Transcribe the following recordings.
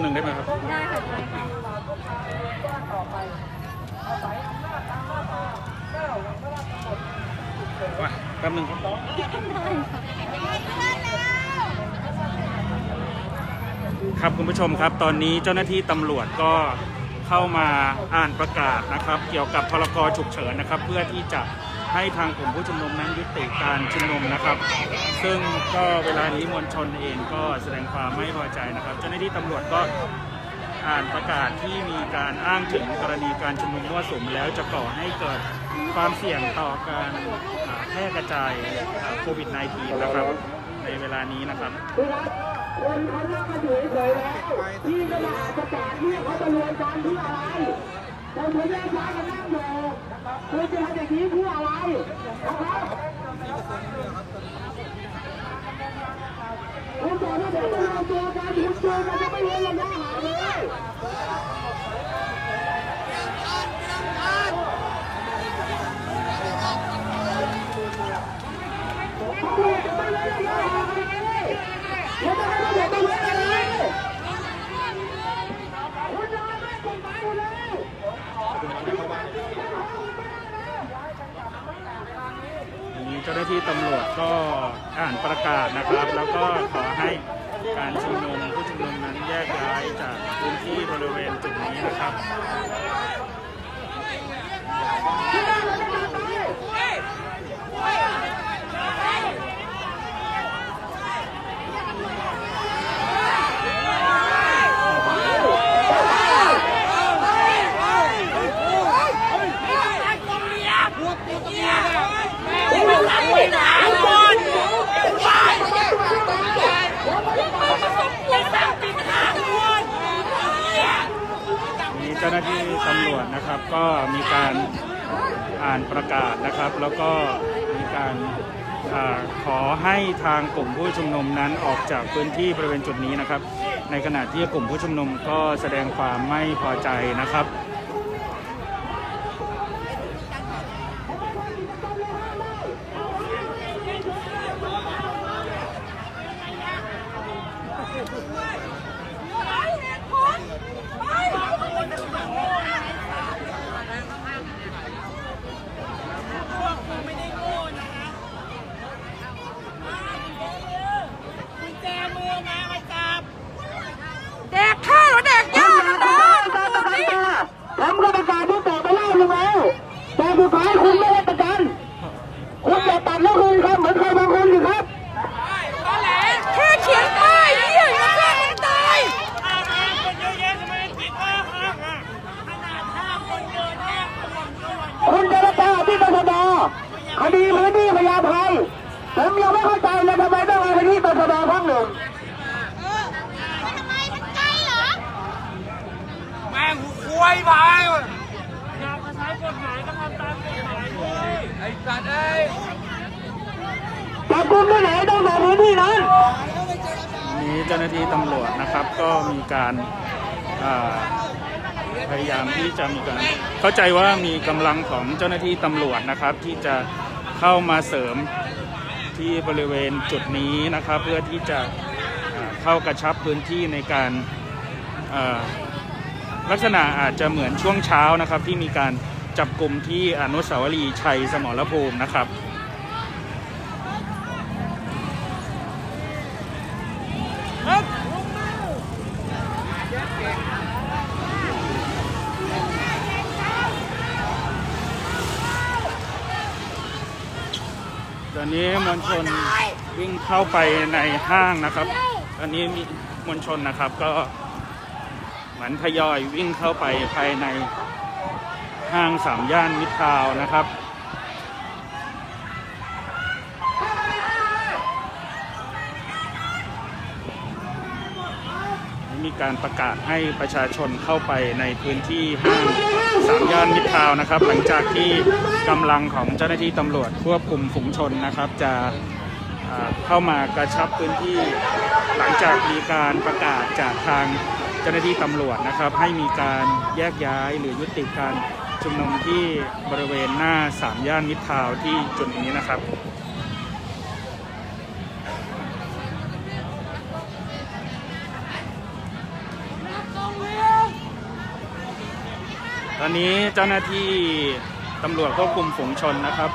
หยุดแป๊บหนึงได้ไหมครับ ได้ค่ะได้ค่ะว่าแป๊บหนึ่งครับครับคุณผู้ชมครับ ตอนนี้เจ้าหน้าที่ตำรวจก็เข้ามาอ่านประกาศนะครับ เกี่ยวกับพรกฉุกเฉินนะครับ เพื่อที่จะ ให้ทางกลุ่มผู้ชุมนุมนั้นยุติการชุมนุมนะครับ ซึ่งก็เวลานี้มวลชนเองก็แสดงความไม่พอใจนะครับ เจ้าหน้าที่ตำรวจก็อ่านประกาศที่มีการอ้างถึงกรณีการชุมนุมมั่วสุมแล้วจะก่อให้เกิดความเสี่ยงต่อการแพร่กระจายโควิด -19 นะครับ ในเวลานี้นะครับคนเขาเลิกกันอยู่เฉยแล้วที่ก็มาประกาศเรียกเขามารวมกันเพื่ออะไร คนเขาแยกย้ายกันนั่งอยู่คุณจะทำอย่างนี้เพื่ออะไรนะครับคุณบอกว่าเดี๋ยวจะรวมตัวกันคุณเจอกันจะไม่เว้นระยะห่างเลยทีนี้เจ้ จ้าหน้าที่ตำรวจก็อ่านประกาศนะครับ แล้วก็ขอให้การชุมนุมผู้ชุมนุมนั้นแยกย้ายจากพื้นที่บริเวณจุดนี้นะครับมีเจ้าหน้าที่ตำร วจนะครับ ก็มีการอ่านประกาศนะครับ แล้วก็มีการอขอให้ทางกลุ่มผู้ชุมนุมนั้นออกจากพื้นที่บริเวณจุดนี้นะครับ ในขณะที่กลุ่มผู้ชุมนุมก็แสดงความไม่พอใจนะครับ แดกข้าวหรือแดกหญ้ากันนะ ผมก็ประกาศที่ต่อไปเล่าลงแล้วแต่สุดท้ายคุณไม่ได้ประกัน คุณจะตัดแล้วคืนครับเหมือนใครบางคนอยู่ครับ แค่เขียนป้ายเหี้ยยังฆ่าคนตาย คุณจะรับตาที่ตชดคดีพื้นที่พญาไทผมยังไม่เข้าใจเลยทำไมต้องเอาคดีตชดพักหนึ่ง ทำไมมันใกล้เหรอ แม่งกูควายไปไอ้สัตว์เอ้ย จับกุ มที่ไหนต้องบอกพื้นที่นั้นนี้เจ้าหน้าที่ตำรวจนะครับก็มีการพยายามที่จะมีการเข้าใจว่ามีกำลังของเจ้าหน้าที่ตำรวจนะครับ ที่จะเข้ามาเสริมที่บริเวณจุดนี้นะครับ เพื่อที่จะเข้ากระชับพื้นที่ในการลักษณะอาจจะเหมือนช่วงเช้านะครับ ที่มีการจับกลุ่มที่อนุสาวรีย์ชัยสมรภูมินะครับ นี้มวลชนวิ่งเข้าไปในห้างนะครับ ตอนนี้มีมวลชนนะครับก็เหมือนทยอยวิ่งเข้าไปภายในห้างสามย่านมิตรทาวนะครับมีการประกาศให้ประชาชนเข้าไปในพื้นที่ห้าง สามย่านมิตรทาวนะครับ หลังจากที่กำลังของเจ้าหน้าที่ตำรวจควบคุมฝูงชนนะครับ จะเข้ามากระชับพื้นที่หลังจากมีการประกาศจากทางเจ้าหน้าที่ตำรวจนะครับ ให้มีการแยกย้ายหรือยุติการชุมนุมที่บริเวณหน้าสามย่านมิตรทาวที่จุดนี้นะครับ ตอนนี้เจ้าหน้าที่ตำรวจควบคุมฝูงชนนะครับ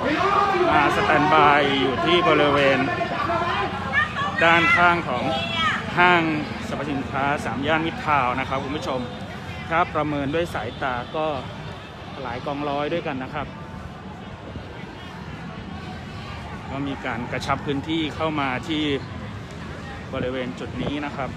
มาสแตนบายอยู่ที่บริเวณ ด้านข้างของห้างสรรพสินค้าสามย่านมิตรทาวน์นะครับคุณผู้ชมถ้าประเมินด้วยสายตาก็หลายกองร้อยด้วยกันนะครับ ก็มีการกระชับพื้นที่เข้ามาที่บริเวณจุดนี้นะครับ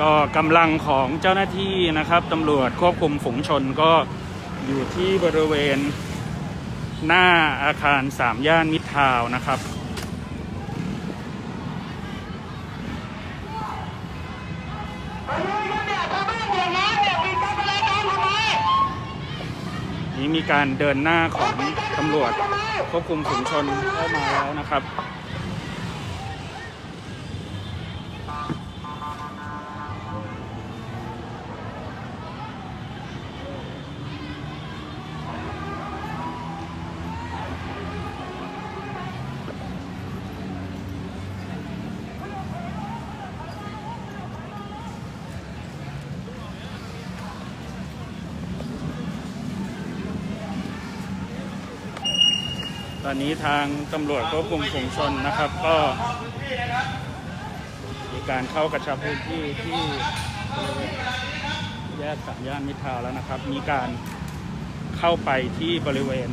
ก็กำลังของเจ้าหน้าที่นะครับตำรวจควบคุมฝูงชนก็อยู่ที่บริเวณหน้าอาคารสามย่านมิตรทาวน์นะครับ นี้มีการเดินหน้าของตำรวจควบคุมฝูงชนเข้ามาแล้วนะครับ นี้ทางตำรวจควบคุมฝูงชนนะครับ ก็มีการเข้ากระชับพื้นที่ที่แยกสามย่านมิตรทาวแล้วนะครับ มีการเข้าไปที่บริเวณ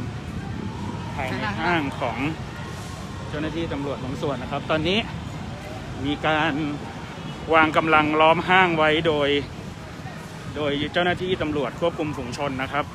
ภายในห้างของเจ้าหน้าที่ตำรวจบางส่วนนะครับ ตอนนี้มีการวางกำลังล้อมห้างไว้โดย โดยเจ้าหน้าที่ตำรวจควบคุมฝูงชนนะครับ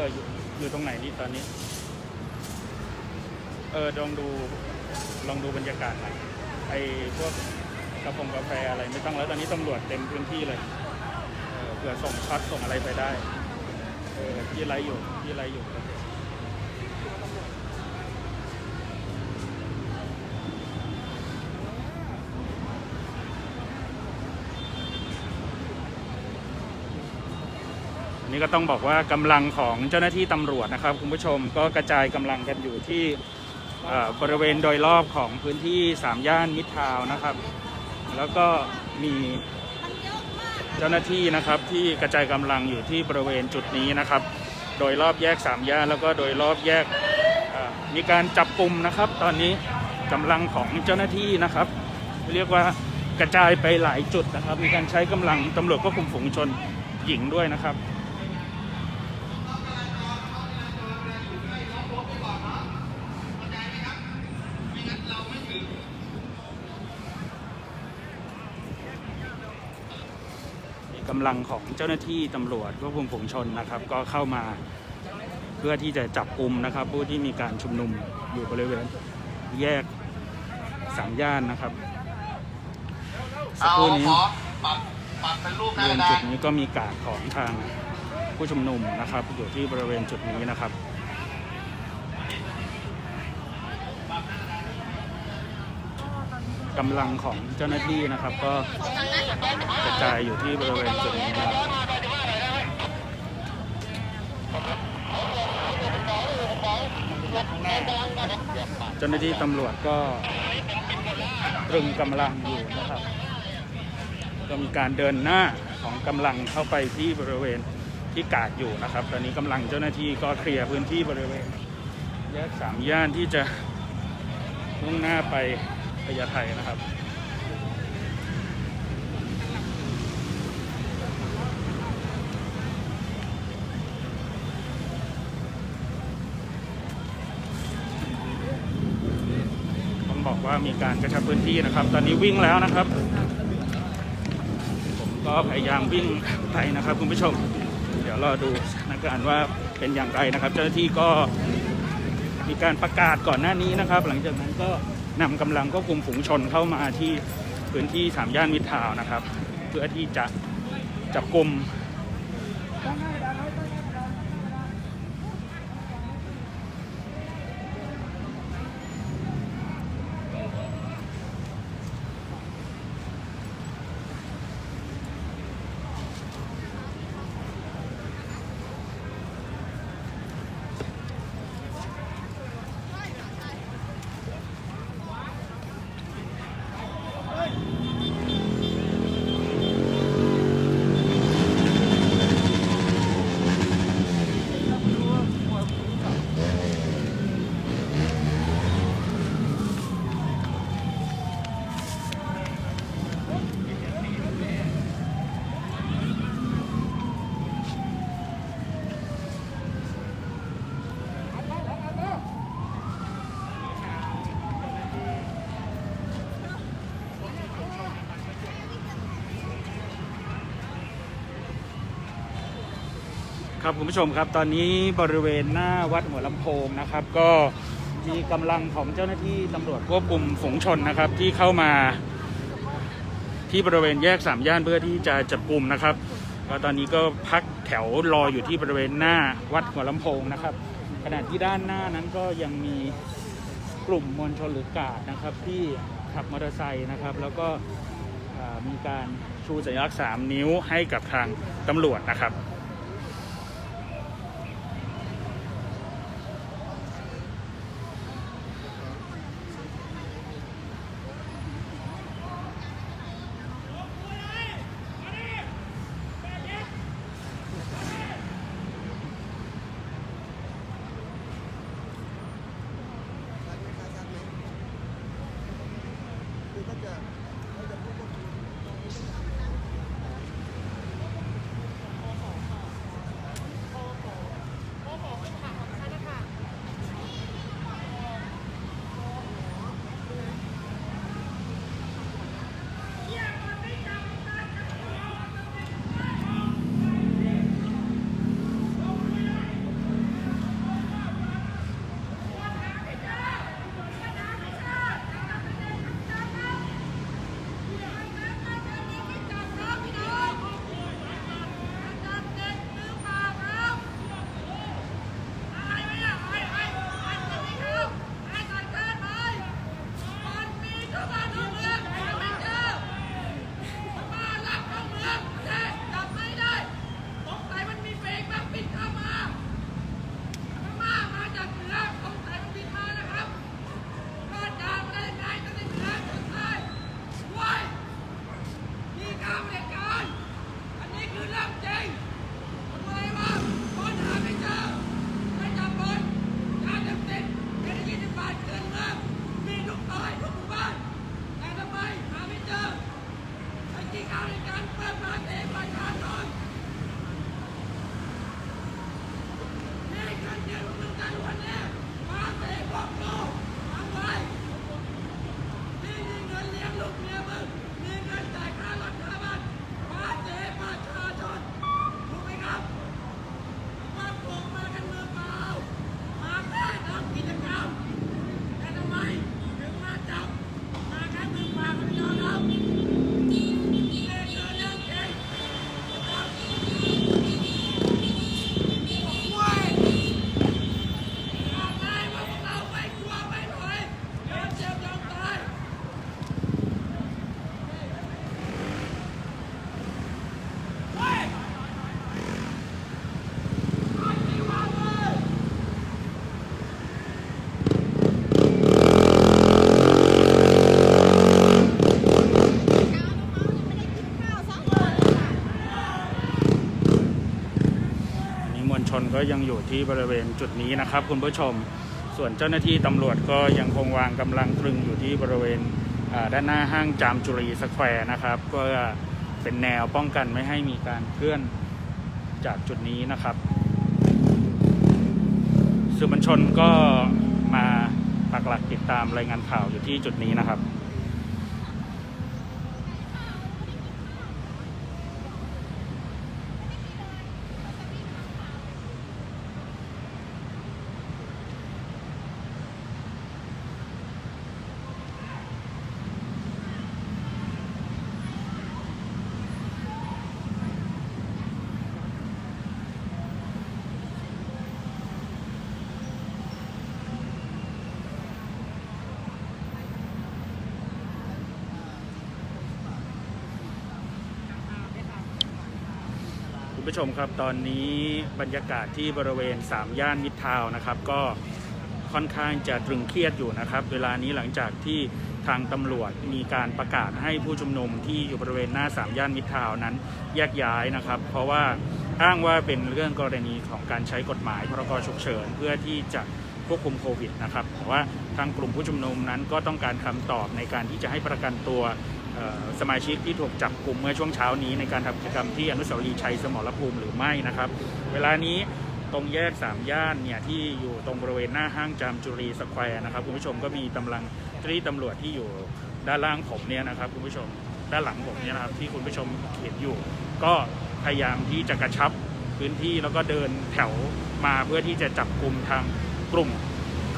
อออยู่อยู่ตรงไหนนี่ตอนนี้ เออลองดูลองดูบรรยากาศหน่อยไอ้พวกกระพงกาแฟอะไรไม่ต้องแล้วตอนนี้ตำรวจเต็มพื้นที่เลยเออเผื่อส่งช็อตส่งอะไรไปได้เออที่ไรอยู่ที่ไรอยู่โอเคอันนี้ ก็ต้องบอกว่ากำลังของเจ้าหน้าที่ตำรวจนะครับคุณผู้ชมก็กระจายกำลังกันอยู่ที่บริเวณโดยรอบของพื้นที่สามย่านมิตรทาวนะครับ แล้วก็มีเจ้าหน้าที่นะครับที่กระจายกำลังอยู่ที่บริเวณจุดนี้นะครับ โดยรอบแยกสามย่านแล้วก็โดยรอบแยกมีการจับกลุ่มนะครับ ตอนนี้กำลังของเจ้าหน้าที่นะครับ เรียกว่ากระจายไปหลายจุดนะครับ มีการใช้กำลังตำรวจควบคุมฝูงชนหญิงด้วยนะครับ กำลังของเจ้าหน้าที่ตำรวจควบคุมฝูงชนนะครับ ก็เข้ามาเพื่อที่จะจับกลุ่มนะครับ ผู้ที่มีการชุมนุมอยู่บริเวณแยกสามย่านนะครับสักครู่นี้บริเวณจุดนี้ก็มีการดของทางผู้ชุมนุมนะครับอยู่ที่บริเวณจุดนี้นะครับ กำลังของเจ้าหน้าที่นะครับ ก็กระจายอยู่ที่บริเวณจุดนี้นะครับเจ้าหน้าที่ตำรวจก็ตรึงกำลังอยู่นะครับ ก็มีการเดินหน้าของกำลังเข้าไปที่บริเวณที่กาดอยู่นะครับ ตอนนี้กำลังเจ้าหน้าที่ก็เคลียร์พื้นที่บริเวณแยกสามย่านที่จะมุ่งหน้าไป พญาไทนะครับต้องบอกว่ามีการกระชับพื้นที่นะครับ ตอนนี้วิ่งแล้วนะครับ ผมก็พยายามวิ่งภัยนะครับคุณผู้ชม เดี๋ยวรอดูสถานการณ์ว่าเป็นอย่างไรนะครับ เจ้าหน้าที่ก็มีการประกาศก่อนหน้านี้นะครับ หลังจากนั้นก็ นำกำลังควบคุมฝูงชนเข้ามาที่พื้นที่สามย่านมิตรทาวน์นะครับ เพื่อที่จะจับกลุ่ม ครับคุณผู้ชมครับตอนนี้บริเวณหน้าวัดหัวลำโพงนะครับ ก็มีกำลังของเจ้าหน้าที่ตำรวจควบคุมฝูงชนนะครับ ที่เข้ามาที่บริเวณแยกสามย่านเพื่อที่จะจับกลุ่มนะครับก็ตอนนี้ก็พักแถวรออยู่ที่บริเวณหน้าวัดหัวลำโพงนะครับ ขณะที่ด้านหน้านั้นก็ยังมีกลุ่มมวลชนหรือกาดนะครับ ที่ขับมอเตอร์ไซค์นะครับ แล้วก็มีการชูสัญลักษณ์สามนิ้วให้กับทางตำรวจนะครับ ก็ยังอยู่ที่บริเวณจุดนี้นะครับ คุณผู้ชม ส่วนเจ้าหน้าที่ตำรวจก็ยังคงวางกำลังตรึงอยู่ที่บริเวณด้านหน้าห้างจามจุรีสแควร์นะครับเพื่อเป็นแนวป้องกันไม่ให้มีการเคลื่อนจากจุดนี้นะครับสื่อมวลชนก็มาปักหลักติดตามรายงานข่าวอยู่ที่จุดนี้นะครับ ผู้ชมครับตอนนี้บรรยากาศที่บริเวณ 3 ย่านมิตรทาวน์นะครับ ก็ค่อนข้างจะตรึงเครียดอยู่นะครับ เวลานี้หลังจากที่ทางตำรวจมีการประกาศให้ผู้ชุมนุมที่อยู่บริเวณหน้า 3 ย่านมิตรทาวน์นั้นแยกย้ายนะครับ เพราะว่าอ้างว่าเป็นเรื่องกรณีของการใช้กฎหมายพรกฉุกเฉินเพื่อที่จะควบคุมโควิดนะครับแต่ว่าทางกลุ่มผู้ชุมนุมนั้นก็ต้องการคำตอบในการที่จะให้ประกันตัว สมาชิกที่ถูกจับกลุ่มเมื่อช่วงเช้านี้ในการทำกิจกรรมที่อนุสาวรีย์ชัยสมรภูมิหรือไม่นะครับ เวลานี้ตรงแยกสามย่านเนี่ยที่อยู่ตรงบริเวณหน้าห้างจามจุรีสแควร์นะครับคุณผู้ชมก็มีกำลังเจ้าหน้าที่ตำรวจที่อยู่ด้านล่างผมเนี่ยนะครับคุณผู้ชมด้านหลังผมเนี่ยนะครับที่คุณผู้ชมเห็นอยู่ ก็พยายามที่จะกระชับพื้นที่แล้วก็เดินแถวมาเพื่อที่จะจับกลุ่มทางกลุ่ม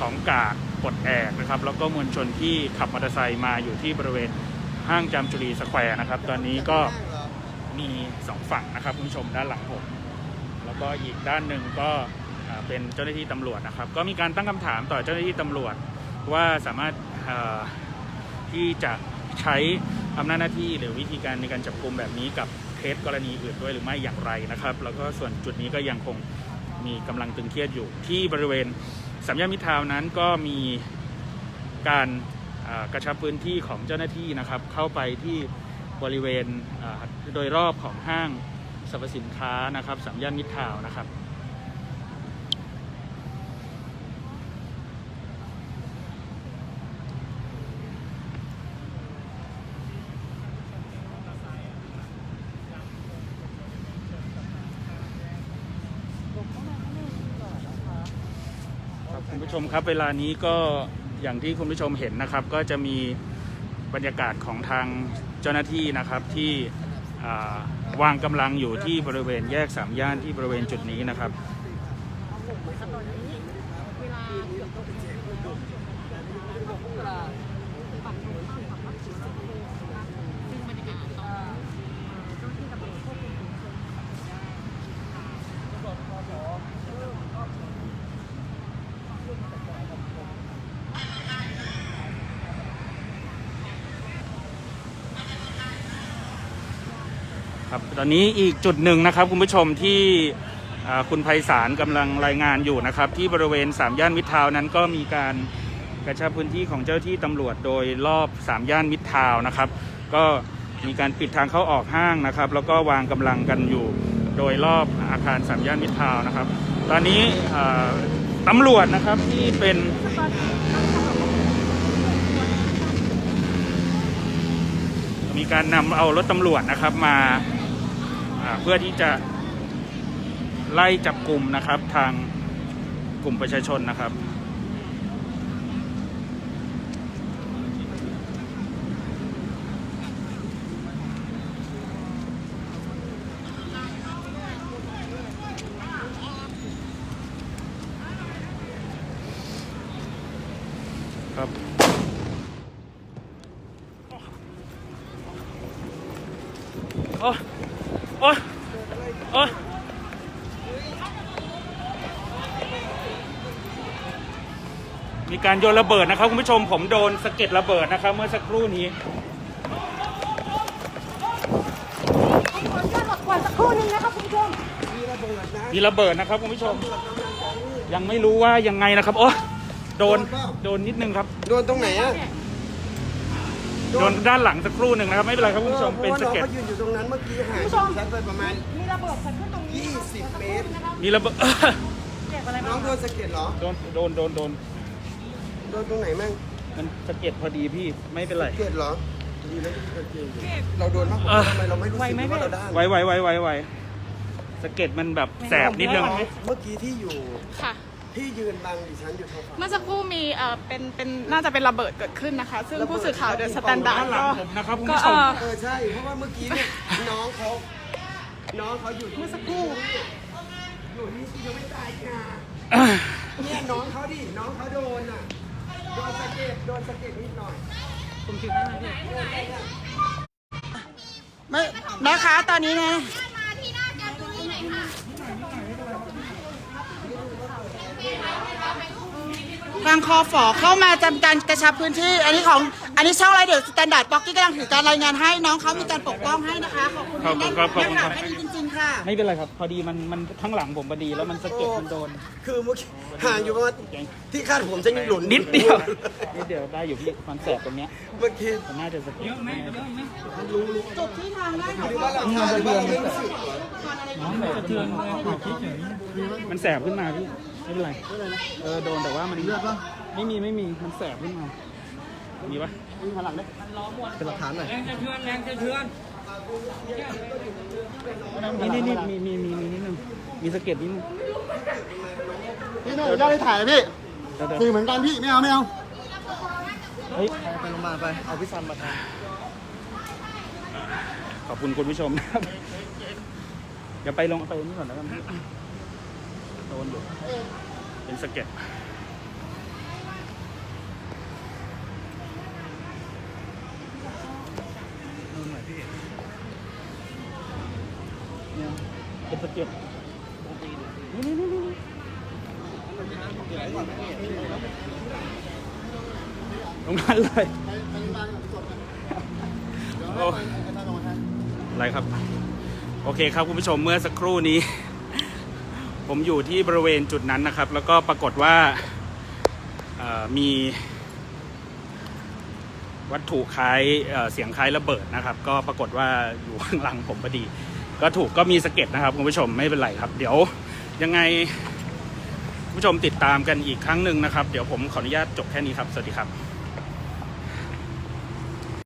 ของกาดปลดแอกนะครับแล้วก็มวลชนที่ขับมอเตอร์ไซค์มาอยู่ที่บริเวณ ห้างจามจุรีสแควร์นะครับ ตอนนี้ก็มีสองฝั่งนะครับคุณผู้ชมด้านหลังผม แล้วก็อีกด้านหนึ่งก็เป็นเจ้าหน้าที่ตำรวจนะครับ ก็มีการตั้งคำถามต่อเจ้าหน้าที่ตำรวจว่าสามารถที่จะใช้อำนาจหน้าที่หรือวิธีการในการจับกลุ่มแบบนี้กับเคสกรณีอื่นด้วยหรือไม่อย่างไรนะครับ แล้วก็ส่วนจุดนี้ก็ยังคงมีกำลังตึงเครียดอยู่ที่บริเวณสามย่านมิตรทาวน์นั้นก็มีการ กระชับพื้นที่ของเจ้าหน้าที่นะครับ เข้าไปที่บริเวณโดยรอบของห้างสรรพสินค้านะครับสามย่านมิตรทาวน์นะครับครับคุณผู้ชมครับเวลานี้ก็ อย่างที่คุณผู้ชมเห็นนะครับ ก็จะมีบรรยากาศของทางเจ้าหน้าที่นะครับที่วางกำลังอยู่ที่บริเวณแยกสามย่านที่บริเวณจุดนี้นะครับ ครับตอนนี้อีกจุดหนึ่งนะครับคุณผู้ชมที่คุณไพศาลกำลังรายงานอยู่นะครับ ที่บริเวณสามย่านมิตรทาวน์นั้นก็มีการกระชับพื้นที่ของเจ้าที่ตำรวจโดยรอบสามย่านมิตรทาวน์นะครับ ก็มีการปิดทางเข้าออกห้างนะครับ แล้วก็วางกำลังกันอยู่โดยรอบอาคารสามย่านมิตรทาวน์นะครับ ตอนนี้อ่าตำรวจนะครับที่เป็นมีการนำเอารถตำรวจนะครับมา เพื่อที่จะไล่จับกลุ่มนะครับทางกลุ่มประชาชนนะครับ การโยนระเบิดนะครับคุณผู้ชมผมโดนสะเก็ดระเบิดนะครับเมื่อสักครู่นี้ขออนุญาตหลบก่อนสักครู่หนึงนะครับคุณผู้ชมมีระเบิดนะครับคุณผู้ชม ยังไม่รู้ว่ายังไงนะครับโอ้โดนโดนนิดนึงครับ โดนตรงไหนอะโดนด้านหลังสักครู่หนึ่งนะครับ ไม่เป็นไรครับคุณผู้ชมเป็นสะเก็ดพราะว่าน้องเขายืนอยู่ตรงนั้นเมื่อกี้ห่างจากฉันไปประมาณ มีระเบิดเกิดขึ้นตรงนี้20เมตรมีระเบิดเจ็บอะไรน้บ้าองงโดนสะเก็ดเหรอ โดนโดนโดนโดน โดนตรงไหนมั่งมันสะเก็ดพอดีพี่ไม่เป็นไรสะเก็ดเหรอดีแล้วที่กางเกงอยู่เราโดนมากกว่าเออทำไมเราไม่รู้สึกว่าเราได้ไว้ไว้ไว้ไว้ไว้สะเก็ดมันแบบแสบนิดนึง เมื่อกี้ที่อยู่ค่ะ ที่ยืนบังดิฉันอยู่ทางฝั่งเมื่อสักครู่มีเอ่อเป็นเป็นน่าจะเป็นระเบิดเกิดขึ้นนะคะ ซึ่งระเบิดผู้สื่อข่าวเดอะสแตนดาร์ด้าดนหลังก็ผมนะครับคุณก็ผู้ชเอ่มอเออใช่เพราะว่าเมื่อกี้เนี่ยน้องเขาน้องเขาอยู่เมื่อสักครู่อยู่นี่ยังไม่ตายค่ะเนี่ยน้องเขาดิน้องเขาโดนอะ โดนสะเก็ดโดนสะเก็ดนิดหน่อยไม่แม่ค้าตอนนี้นะทางคอฝอเข้ามาจำการกระชับพื้นที่ อันนี้ของอันนี้ช่องไรเดี๋ยวสแตนดาร์ดป๊อกกี้กำลังถือการรายงานให้น้องเขามีการปกป้องให้นะคะขอบคุณขอบคุณครับขอบคุณครับแนะนำให้ดีจริงๆ ค่ะ ไม่เป็นไรครับ พอดีมันมันข้างหลังผมพอดีแล้วมันสะเก็ดมันโดนคือเมื่อกี้ห่างอยู่ประมาณที่คาดผมจะหล่นนิดเดียว นิดเดียวได้อยู่พี่มันแสบตรงเนี้ยเมื่อกี้มันน่าจะสะเก็ดจุดที่ทางได้ของหรือว่าเราคาดหรือว่าเราไม่รู้สึกมันแสบขึ้นมาพี่ไม่เป็นไรเออโดนแต่ว่ามันเลือดปะไม่มีไม่มีมันแสบขึ้นมามีปะมีพลังได้เป็นหลักฐานหน่อย แรงจะเทือนแรงจะเทือน นี่นี่นี่มีมีมีมีนิดนึงมีสะเก็ดนิดนึงพี่หนุ่ยได้ถ่ายพี่เดี๋ยวเดี๋ยวสื่อเหมือนกันพี่ไม่เอาไม่เอา เฮ้ยไปโรงพยาบาลไปเอาพี่ซันมาทขอบคุณคุณผู้ชมนะครับเดี๋ยวไปลงไปนี่ก่อนแล้วกันโดนอยู่เป็นสะเก็ด เนี่ยเป็นสะเก็ดนี่นี่นี่นี่ตรงนั้นเลยโอ้อะไรครับ โอเคครับคุณผู้ชมเมื่อสักครู่นี้ ผมอยู่ที่บริเวณจุดนั้นนะครับ แล้วก็ปรากฏว่ามีวัตถุคล้ายเสียงคล้ายระเบิดนะครับ ก็ปรากฏว่าอยู่ข้างหลังผมพอดี ก็ถูกก็มีสะเก็ดนะครับคุณผู้ชมไม่เป็นไรครับ เดี๋ยวยังไงผู้ชมติดตามกันอีกครั้งหนึ่งนะครับ เดี๋ยวผมขออนุญาตจบแค่นี้ครับ สวัสดีครับ